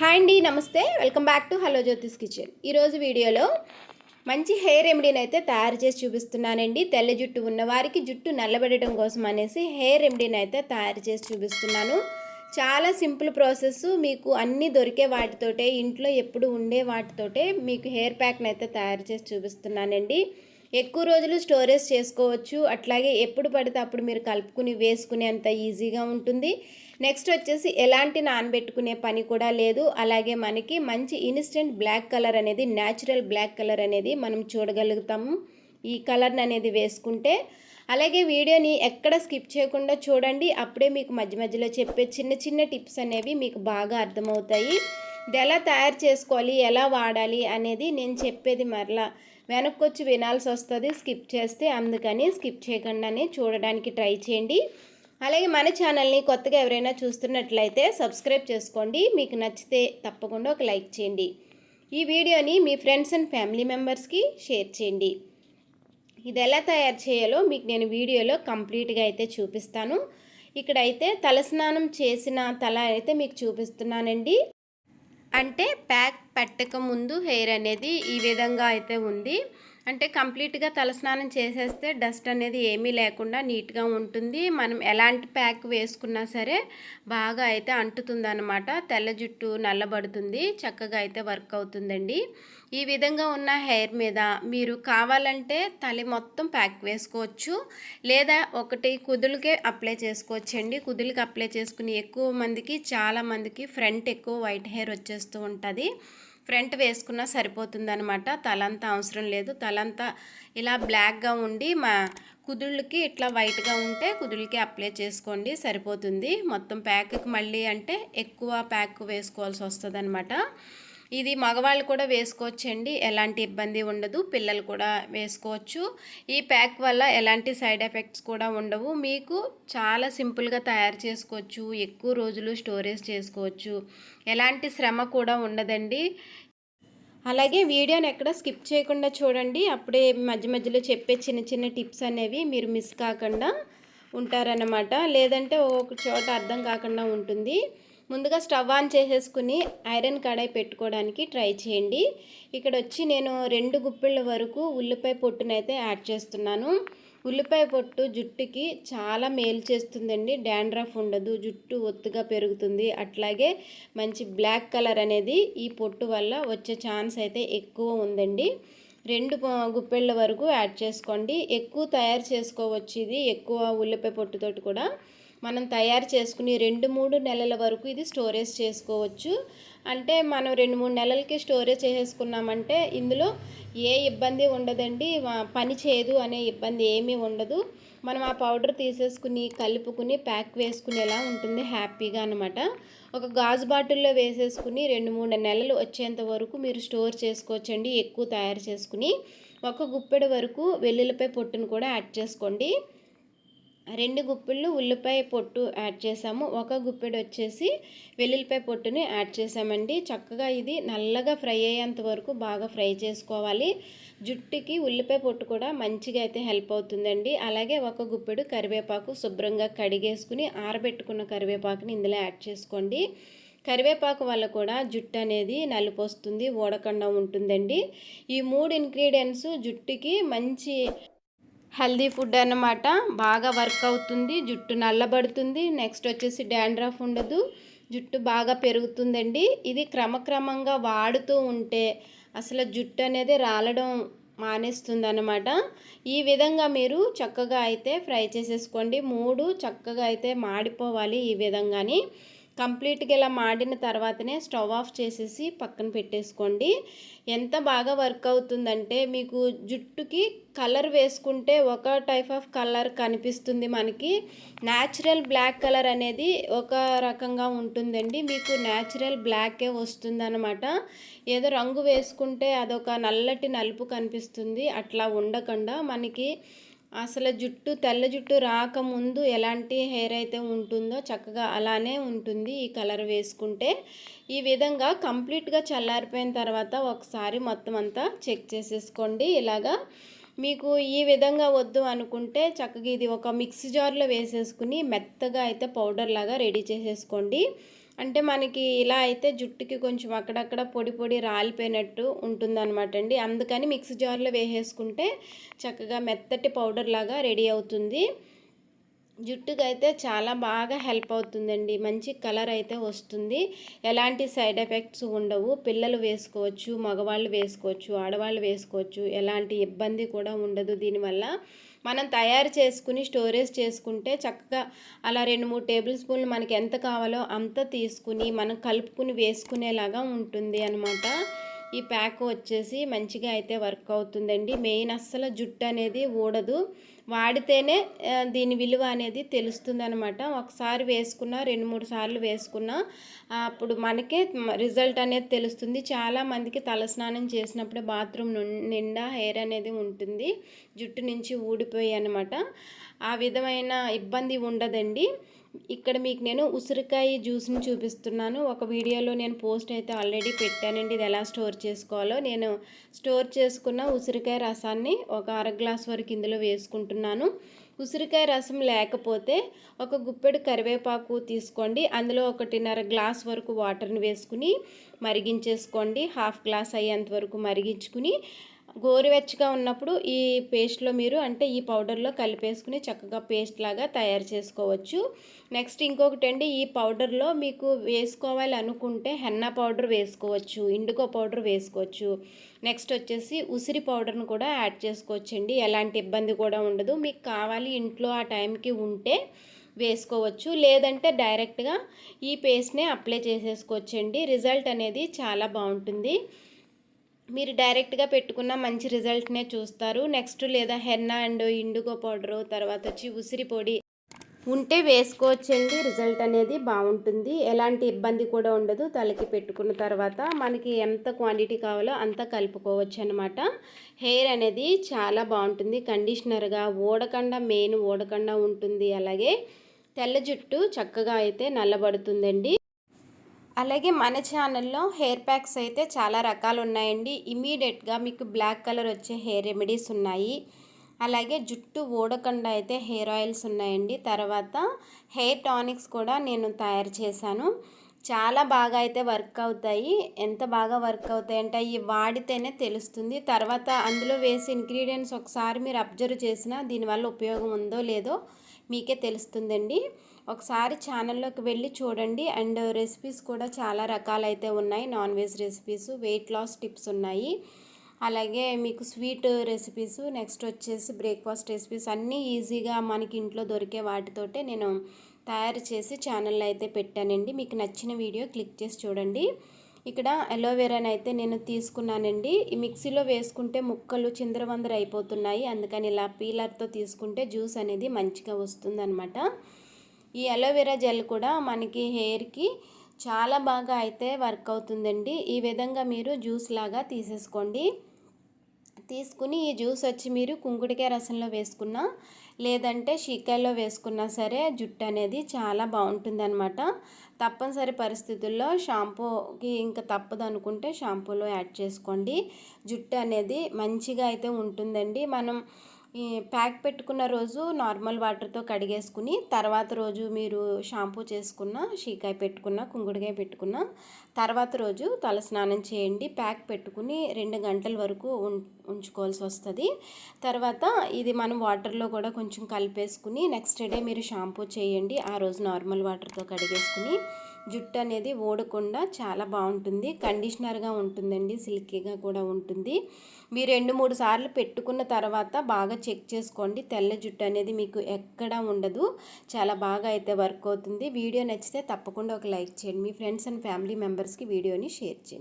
Hi అండి నమస్తే. Welcome back to hello Jyothi's kitchen. ఈరోజు వీడియోలో మంచి హెయిర్ రెమెడీని అయితే తయారు చేసి చూపిస్తున్నానండి. తెల్ల జుట్టు ఉన్నవారికి జుట్టు నల్లబడటం కోసం అనేసి హెయిర్ రెమెడీని అయితే తయారు చేసి చూపిస్తున్నాను. చాలా సింపుల్ ప్రాసెస్. మీకు అన్నీ దొరికే వాటితోటే ఇంట్లో ఎప్పుడు ఉండే వాటితోటే మీకు హెయిర్ ప్యాక్ని అయితే తయారు చేసి చూపిస్తున్నానండి. ఎక్కువ రోజులు స్టోరేజ్ చేసుకోవచ్చు. అట్లాగే ఎప్పుడు పడితే అప్పుడు మీరు కలుపుకుని వేసుకునే అంత ఈజీగా ఉంటుంది. నెక్స్ట్ వచ్చేసి ఎలాంటి నానబెట్టుకునే పని కూడా లేదు. అలాగే మనకి మంచి ఇన్స్టెంట్ బ్లాక్ కలర్ అనేది న్యాచురల్ బ్లాక్ కలర్ అనేది మనం చూడగలుగుతాము. ఈ కలర్ని అనేది వేసుకుంటే. అలాగే వీడియోని ఎక్కడ స్కిప్ చేయకుండా చూడండి. అప్పుడే మీకు మధ్య మధ్యలో చెప్పే చిన్న చిన్న టిప్స్ అనేవి మీకు బాగా అర్థమవుతాయి. ఇది ఎలా తయారు చేసుకోవాలి ఎలా వాడాలి అనేది నేను చెప్పేది మరలా వెనక్కి వచ్చి వినాల్సి వస్తుంది. స్కిప్ చేస్తే అందుకని స్కిప్ చేయకుండానే చూడడానికి ట్రై చేయండి. అలాగే మన ఛానల్ని కొత్తగా ఎవరైనా చూస్తున్నట్లయితే సబ్స్క్రైబ్ చేసుకోండి. మీకు నచ్చితే తప్పకుండా ఒక లైక్ చేయండి. ఈ వీడియోని మీ ఫ్రెండ్స్ అండ్ ఫ్యామిలీ మెంబర్స్కి షేర్ చేయండి. ఇది ఎలా తయారు చేయాలో మీకు నేను వీడియోలో కంప్లీట్గా అయితే చూపిస్తాను. ఇక్కడైతే తలస్నానం చేసిన తల అయితే మీకు చూపిస్తున్నానండి. అంటే ప్యాక్ పెట్టక ముందు హెయిర్ అనేది ఈ విధంగా అయితే ఉంది. అంటే కంప్లీట్గా తలస్నానం చేసేస్తే డస్ట్ అనేది ఏమీ లేకుండా నీట్గా ఉంటుంది. మనం ఎలాంటి ప్యాక్ వేసుకున్నా సరే బాగా అయితే అంటుతుందన్నమాట. తెల్ల జుట్టు నల్లబడుతుంది. చక్కగా అయితే వర్క్ అవుతుందండి. ఈ విధంగా ఉన్న హెయిర్ మీద మీరు కావాలంటే తల మొత్తం ప్యాక్ వేసుకోవచ్చు. లేదా ఒకటి కుదులకే అప్లై చేసుకోవచ్చండి. కుదులకి అప్లై చేసుకుని ఎక్కువ మందికి చాలామందికి ఫ్రంట్ ఎక్కువ వైట్ హెయిర్ వచ్చేస్తూ ఉంటుంది. ఫ్రంట్ వేసుకున్నా సరిపోతుందనమాట తలంతా అవసరం లేదు. తలంతా ఇలా బ్లాక్గా ఉండి మా కుదుళ్ళకి ఇట్లా వైట్గా ఉంటే కుదుళ్ళకి అప్లై చేసుకోండి సరిపోతుంది. మొత్తం ప్యాక్కి మళ్ళీ అంటే ఎక్కువ ప్యాక్ వేసుకోవాల్సి వస్తుంది ఇది మగవాళ్ళు కూడా వేసుకోవచ్చండి. ఎలాంటి ఇబ్బంది ఉండదు. పిల్లలు కూడా వేసుకోవచ్చు. ఈ ప్యాక్ వల్ల ఎలాంటి సైడ్ ఎఫెక్ట్స్ కూడా ఉండవు. మీకు చాలా సింపుల్గా తయారు చేసుకోవచ్చు. ఎక్కువ రోజులు స్టోరేజ్ చేసుకోవచ్చు. ఎలాంటి శ్రమ కూడా ఉండదండి. అలాగే వీడియోని ఎక్కడ స్కిప్ చేయకుండా చూడండి. అప్పుడే మధ్య మధ్యలో చెప్పే చిన్న చిన్న టిప్స్ అనేవి మీరు మిస్ కాకుండా ఉంటారన్నమాట. లేదంటే ఒక చోట అర్థం కాకుండా ఉంటుంది. ముందుగా స్టవ్ ఆన్ చేసేసుకుని ఐరన్ కడాయి పెట్టుకోవడానికి ట్రై చేయండి. ఇక్కడ వచ్చి నేను రెండు గుప్పిళ్ళ వరకు ఉల్లిపాయ పొట్టునైతే యాడ్ చేస్తున్నాను. ఉల్లిపాయ పొట్టు జుట్టుకి చాలా మేలు చేస్తుందండి. డాండ్రఫ్ ఉండదు జుట్టు ఒత్తుగా పెరుగుతుంది. అట్లాగే మంచి బ్లాక్ కలర్ అనేది ఈ పొట్టు వల్ల వచ్చే ఛాన్స్ అయితే ఎక్కువ ఉందండి. రెండు గుప్పెళ్ళ వరకు యాడ్ చేసుకోండి. ఎక్కువ తయారు చేసుకోవచ్చు ఇది ఎక్కువ ఉల్లిపాయ పొట్టుతోటి కూడా. మనం తయారు చేసుకుని రెండు మూడు నెలల వరకు ఇది స్టోరేజ్ చేసుకోవచ్చు. అంటే మనం రెండు మూడు నెలలకి స్టోరేజ్ చేసేసుకున్నామంటే ఇందులో ఏ ఇబ్బంది ఉండదండి. పని చేయదు అనే ఇబ్బంది ఏమీ ఉండదు. మనం ఆ పౌడర్ తీసేసుకుని కలుపుకుని ప్యాక్ వేసుకునేలా ఉంటుంది హ్యాపీగా అనమాట ఒక గాజు బాటిల్లో వేసేసుకుని రెండు మూడు నెలలు వచ్చేంత వరకు మీరు స్టోర్ చేసుకోవచ్చండి. ఎక్కువ తయారు చేసుకుని ఒక గుప్పెడు వరకు వెల్లుల్లిపై పొట్టును కూడా యాడ్ చేసుకోండి. రెండు గుప్పిళ్ళు ఉల్లిపాయ పొట్టు యాడ్ చేసాము. ఒక గుప్పెడు వచ్చేసి వెల్లుల్లిపాయ పొట్టుని యాడ్ చేసామండి. చక్కగా ఇది నల్లగా ఫ్రై అయ్యేంత వరకు బాగా ఫ్రై చేసుకోవాలి. జుట్టుకి ఉల్లిపాయ పొట్టు కూడా మంచిగా అయితే హెల్ప్ అవుతుందండి. అలాగే ఒక గుప్పెడు కరివేపాకు శుభ్రంగా కడిగేసుకుని ఆరబెట్టుకున్న కరివేపాకుని ఇందులో యాడ్ చేసుకోండి. కరివేపాకు వల్ల కూడా జుట్టు అనేది నలుపు వస్తుంది ఓడకుండా ఉంటుందండి. ఈ మూడు ఇంగ్రీడియంట్స్ జుట్టుకి మంచి హెల్దీ ఫుడ్ అన్నమాట. బాగా వర్క్ అవుతుంది జుట్టు నల్లబడుతుంది. నెక్స్ట్ వచ్చేసి డాండ్రఫ్ ఉండదు జుట్టు బాగా పెరుగుతుందండి. ఇది క్రమక్రమంగా వాడుతూ ఉంటే అసలు జుట్టు అనేది రాలడం మానేస్తుంది అనమాట ఈ విధంగా మీరు చక్కగా అయితే ఫ్రై చేసేసుకోండి. మూడు చక్కగా అయితే మాడిపోవాలి ఈ విధంగాని. కంప్లీట్గా ఇలా మాడిన తర్వాతనే స్టవ్ ఆఫ్ చేసేసి పక్కన పెట్టేసుకోండి. ఎంత బాగా వర్క్ అవుతుందంటే మీకు జుట్టుకి కలర్ వేసుకుంటే ఒక టైప్ ఆఫ్ కలర్ కనిపిస్తుంది మనకి. న్యాచురల్ బ్లాక్ కలర్ అనేది ఒక రకంగా ఉంటుందండి. మీకు న్యాచురల్ బ్లాకే వస్తుందన్నమాట. ఏదో రంగు వేసుకుంటే అదొక నల్లటి నలుపు కనిపిస్తుంది. అట్లా ఉండకుండా మనకి అసలు జుట్టు తెల్ల జుట్టు రాకముందు ఎలాంటి హెయిర్ అయితే ఉంటుందో చక్కగా అలానే ఉంటుంది ఈ కలర్ వేసుకుంటే. ఈ విధంగా కంప్లీట్గా చల్లారిపోయిన తర్వాత ఒకసారి మొత్తం అంతా చెక్ చేసేసుకోండి. ఇలాగా మీకు ఈ విధంగా వద్దు అనుకుంటే చక్కగా ఇది ఒక మిక్సీ జార్లో వేసేసుకుని మెత్తగా అయితే పౌడర్ లాగా రెడీ చేసేసుకోండి. అంటే మనకి ఇలా అయితే జుట్టుకి కొంచెం అక్కడక్కడ పొడి పొడి రాలిపోయినట్టు ఉంటుందన్నమాట అండి. అందుకని మిక్సీ జార్లో వేసేసుకుంటే చక్కగా మెత్తటి పౌడర్ లాగా రెడీ అవుతుంది. జుట్టుకి అయితే చాలా బాగా హెల్ప్ అవుతుందండి. మంచి కలర్ అయితే వస్తుంది. ఎలాంటి సైడ్ ఎఫెక్ట్స్ ఉండవు. పిల్లలు వేసుకోవచ్చు మగవాళ్ళు వేసుకోవచ్చు ఆడవాళ్ళు వేసుకోవచ్చు. ఎలాంటి ఇబ్బంది కూడా ఉండదు దీనివల్ల. మనం తయారు చేసుకుని స్టోరేజ్ చేసుకుంటే చక్కగా అలా రెండు మూడు టేబుల్ స్పూన్లు మనకి ఎంత కావాలో అంత తీసుకుని మనం కలుపుకుని వేసుకునేలాగా ఉంటుంది అనమాట ఈ ప్యాక్ వచ్చేసి మంచిగా అయితే వర్క్ అవుతుందండి. మెయిన్ అస్సలు జుట్టు అనేది ఊడదు. వాడితేనే దీని విలువ అనేది తెలుస్తుంది అనమాట ఒకసారి వేసుకున్న రెండు మూడు సార్లు వేసుకున్న అప్పుడు మనకే రిజల్ట్ అనేది తెలుస్తుంది. చాలామందికి తలస్నానం చేసినప్పుడు బాత్రూమ్ నిండా హెయిర్ అనేది ఉంటుంది. జుట్టు నుంచి ఊడిపోయి అనమాట ఆ విధమైన ఇబ్బంది ఉండదండి. ఇక్కడ మీకు నేను ఉసిరికాయ జ్యూస్ని చూపిస్తున్నాను. ఒక వీడియోలో నేను పోస్ట్ అయితే ఆల్రెడీ పెట్టానండి. ఇది ఎలా స్టోర్ చేసుకోవాలో. నేను స్టోర్ చేసుకున్న ఉసిరికాయ రసాన్ని ఒక అర గ్లాస్ వరకు ఇందులో వేసుకుంటున్నాను. ఉసిరికాయ రసం లేకపోతే ఒక గుప్పెడు కరివేపాకు తీసుకోండి. అందులో ఒకటిన్నర గ్లాస్ వరకు వాటర్ని వేసుకుని మరిగించేసుకోండి. హాఫ్ గ్లాస్ అయ్యేంత వరకు మరిగించుకుని గోరువెచ్చగా ఉన్నప్పుడు ఈ పేస్ట్లో మీరు అంటే ఈ పౌడర్లో కలిపేసుకుని చక్కగా పేస్ట్ లాగా తయారు చేసుకోవచ్చు. నెక్స్ట్ ఇంకొకటి అండి ఈ పౌడర్లో మీకు వేసుకోవాలి అనుకుంటే హెన్నా పౌడర్ వేసుకోవచ్చు ఇండిగో పౌడర్ వేసుకోవచ్చు. నెక్స్ట్ వచ్చేసి ఉసిరి పౌడర్ను కూడా యాడ్ చేసుకోవచ్చండి ఎలాంటి ఇబ్బంది కూడా ఉండదు. మీకు కావాలి ఇంట్లో ఆ టైంకి ఉంటే వేసుకోవచ్చు లేదంటే డైరెక్ట్గా ఈ పేస్ట్నే అప్లై చేసేసుకోవచ్చండి. రిజల్ట్ అనేది చాలా బాగుంటుంది. మీరు డైరెక్ట్గా పెట్టుకున్న మంచి రిజల్ట్నే చూస్తారు. నెక్స్ట్ లేదా హెన్నా అండ్ ఇండుగో పౌడరు తర్వాత వచ్చి ఉసిరి పొడి. ఉంటే వేసుకోవచ్చండి. రిజల్ట్ అనేది బాగుంటుంది. ఎలాంటి ఇబ్బంది కూడా ఉండదు. తలకి పెట్టుకున్న తర్వాత మనకి ఎంత క్వాంటిటీ కావాలో అంత కలుపుకోవచ్చు అనమాట హెయిర్ అనేది చాలా బాగుంటుంది. కండిషనర్గా ఓడకుండా మెయిన్ ఓడకుండా ఉంటుంది. అలాగే తెల్ల జుట్టు చక్కగా అయితే నల్లబడుతుందండి. అలాగే మన ఛానల్లో హెయిర్ ప్యాక్స్ అయితే చాలా రకాలు ఉన్నాయండి ఇమీడియట్గా మీకు బ్లాక్ కలర్ వచ్చే హెయిర్ రెమెడీస్ ఉన్నాయి. అలాగే జుట్టు ఊడకుండా అయితే హెయిర్ ఆయిల్స్ ఉన్నాయండి. తర్వాత హెయిర్ టానిక్స్ కూడా నేను తయారు చేశాను. చాలా బాగా అయితే వర్క్ అవుతాయి. ఎంత బాగా వర్క్ అవుతాయి అంటే అవి వాడితేనే తెలుస్తుంది. తర్వాత అందులో వేసి ఇంగ్రీడియంట్స్ ఒకసారి మీరు అబ్జర్వ్ చేసినా దీనివల్ల ఉపయోగం ఉందో లేదో మీకే తెలుస్తుందండి. ఒకసారి ఛానల్లోకి వెళ్ళి చూడండి. అండ్ రెసిపీస్ కూడా చాలా రకాలైతే ఉన్నాయి. Non veg recipes weight loss tips ఉన్నాయి. అలాగే మీకు స్వీట్ రెసిపీస్ నెక్స్ట్ వచ్చేసి బ్రేక్ఫాస్ట్ రెసిపీస్ అన్నీ ఈజీగా మనకి ఇంట్లో దొరికే వాటితోటే నేను తయారు చేసి ఛానల్లో అయితే పెట్టానండి. మీకు నచ్చిన వీడియో క్లిక్ చేసి చూడండి. ఇక్కడ అలోవెరాని అయితే నేను తీసుకున్నానండి. ఈ మిక్సీలో వేసుకుంటే ముక్కలు చిందరవందర అయిపోతున్నాయి. అందుకని ఇలా పీలర్తో తీసుకుంటే జ్యూస్ అనేది మంచిగా వస్తుందన్నమాట. ఈ అలోవెరా జెల్ కూడా మనకి హెయిర్కి చాలా బాగా అయితే వర్క్ అవుతుందండి. ఈ విధంగా మీరు జ్యూస్ లాగా తీసేసుకోండి. తీసుకుని ఈ జ్యూస్ వచ్చి మీరు కుంకుడికాయ రసంలో వేసుకున్నా లేదంటే షీకాయలో వేసుకున్నా సరే జుట్టు అనేది చాలా బాగుంటుంది అనమాట తప్పనిసరి పరిస్థితుల్లో షాంపూకి ఇంకా తప్పదు అనుకుంటే షాంపూలో యాడ్ చేసుకోండి. జుట్టు అనేది మంచిగా అయితే ఉంటుందండి. మనం ప్యాక్ పెట్టుకున్న రోజు నార్మల్ వాటర్తో కడిగేసుకుని తర్వాత రోజు మీరు షాంపూ చేసుకున్న షీకాయ పెట్టుకున్న కుంగుడికాయ పెట్టుకున్న తర్వాత రోజు తల స్నానం చేయండి. ప్యాక్ పెట్టుకుని రెండు గంటల వరకు ఉంచుకోవాల్సి వస్తుంది. తర్వాత ఇది మనం వాటర్లో కూడా కొంచెం కలిపేసుకుని నెక్స్ట్ డే మీరు షాంపూ చేయండి. ఆ రోజు నార్మల్ వాటర్తో కడిగేసుకుని జుట్టు అనేది ఓడకుండా చాలా బాగుంటుంది. కండిషనర్గా ఉంటుందండి సిల్కీగా కూడా ఉంటుంది. మీరు రెండు మూడు సార్లు పెట్టుకున్న తర్వాత బాగా చెక్ చేసుకోండి. తెల్ల జుట్టు అనేది మీకు ఎక్కడా ఉండదు. చాలా బాగా అయితే వర్క్ అవుతుంది. వీడియో నచ్చితే తప్పకుండా ఒక లైక్ చేయండి. మీ ఫ్రెండ్స్ అండ్ ఫ్యామిలీ మెంబర్స్కి వీడియోని షేర్ చేయండి.